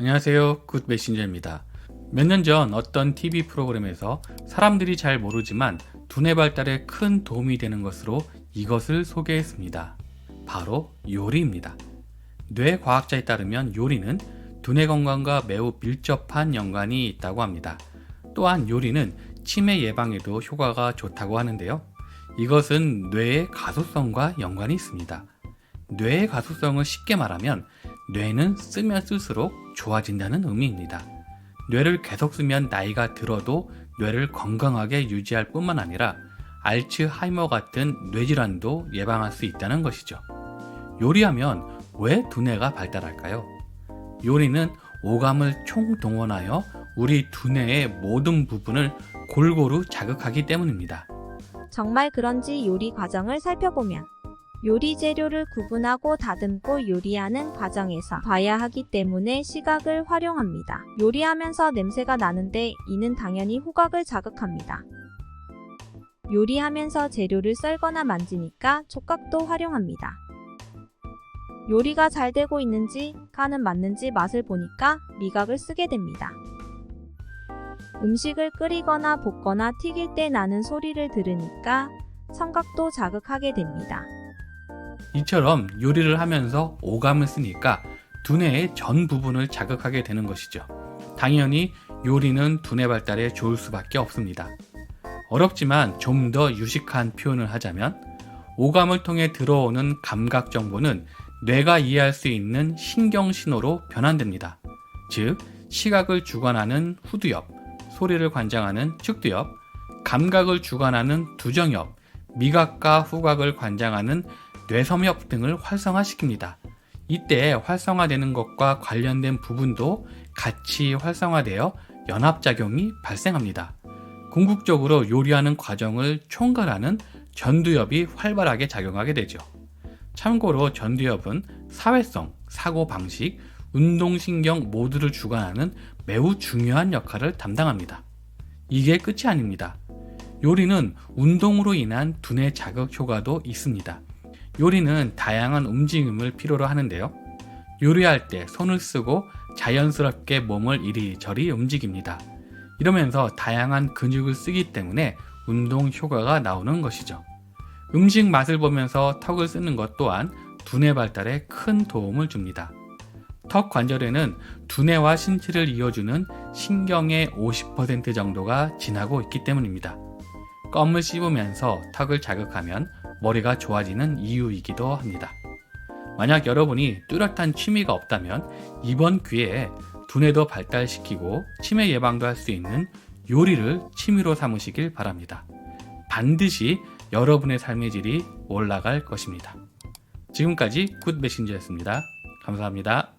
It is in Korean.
안녕하세요. 굿 메신저입니다. 몇 년 전 어떤 TV 프로그램에서 사람들이 잘 모르지만 두뇌 발달에 큰 도움이 되는 것으로 이것을 소개했습니다. 바로 요리입니다. 뇌 과학자에 따르면 요리는 두뇌 건강과 매우 밀접한 연관이 있다고 합니다. 또한 요리는 치매 예방에도 효과가 좋다고 하는데요. 이것은 뇌의 가소성과 연관이 있습니다. 뇌의 가소성을 쉽게 말하면 뇌는 쓰면 쓸수록 좋아진다는 의미입니다. 뇌를 계속 쓰면 나이가 들어도 뇌를 건강하게 유지할 뿐만 아니라 알츠하이머 같은 뇌질환도 예방할 수 있다는 것이죠. 요리하면 왜 두뇌가 발달할까요? 요리는 오감을 총동원하여 우리 두뇌의 모든 부분을 골고루 자극하기 때문입니다. 정말 그런지 요리 과정을 살펴보면 요리 재료를 구분하고 다듬고 요리하는 과정에서 봐야 하기 때문에 시각을 활용합니다. 요리하면서 냄새가 나는데 이는 당연히 후각을 자극합니다. 요리하면서 재료를 썰거나 만지니까 촉각도 활용합니다. 요리가 잘 되고 있는지, 간은 맞는지 맛을 보니까 미각을 쓰게 됩니다. 음식을 끓이거나 볶거나 튀길 때 나는 소리를 들으니까 청각도 자극하게 됩니다. 이처럼 요리를 하면서 오감을 쓰니까 두뇌의 전 부분을 자극하게 되는 것이죠. 당연히 요리는 두뇌 발달에 좋을 수밖에 없습니다. 어렵지만 좀 더 유식한 표현을 하자면 오감을 통해 들어오는 감각 정보는 뇌가 이해할 수 있는 신경 신호로 변환됩니다. 즉, 시각을 주관하는 후두엽, 소리를 관장하는 측두엽, 감각을 주관하는 두정엽, 미각과 후각을 관장하는 뇌섬엽 등을 활성화시킵니다. 이때 활성화되는 것과 관련된 부분도 같이 활성화되어 연합작용이 발생합니다. 궁극적으로 요리하는 과정을 총괄하는 전두엽이 활발하게 작용하게 되죠. 참고로 전두엽은 사회성, 사고방식, 운동신경 모두를 주관하는 매우 중요한 역할을 담당합니다. 이게 끝이 아닙니다. 요리는 운동으로 인한 두뇌 자극 효과도 있습니다. 요리는 다양한 움직임을 필요로 하는데요. 요리할 때 손을 쓰고 자연스럽게 몸을 이리저리 움직입니다. 이러면서 다양한 근육을 쓰기 때문에 운동 효과가 나오는 것이죠. 음식 맛을 보면서 턱을 쓰는 것 또한 두뇌 발달에 큰 도움을 줍니다. 턱 관절에는 두뇌와 신체를 이어주는 신경의 50% 정도가 지나고 있기 때문입니다. 껌을 씹으면서 턱을 자극하면 머리가 좋아지는 이유이기도 합니다. 만약 여러분이 뚜렷한 취미가 없다면 이번 기회에 두뇌도 발달시키고 치매 예방도 할 수 있는 요리를 취미로 삼으시길 바랍니다. 반드시 여러분의 삶의 질이 올라갈 것입니다. 지금까지 굿 메신저였습니다. 감사합니다.